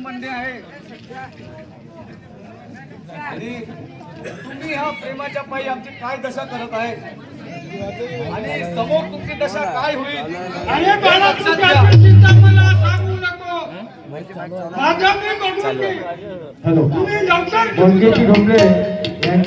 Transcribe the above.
म्हणणे आहे. आणि तुम्ही ह्या प्रेमाच्या पायी आमची काय दशा करत आहे? आणि समोर तुमची दशा काय होईल? हॅलो तुम्ही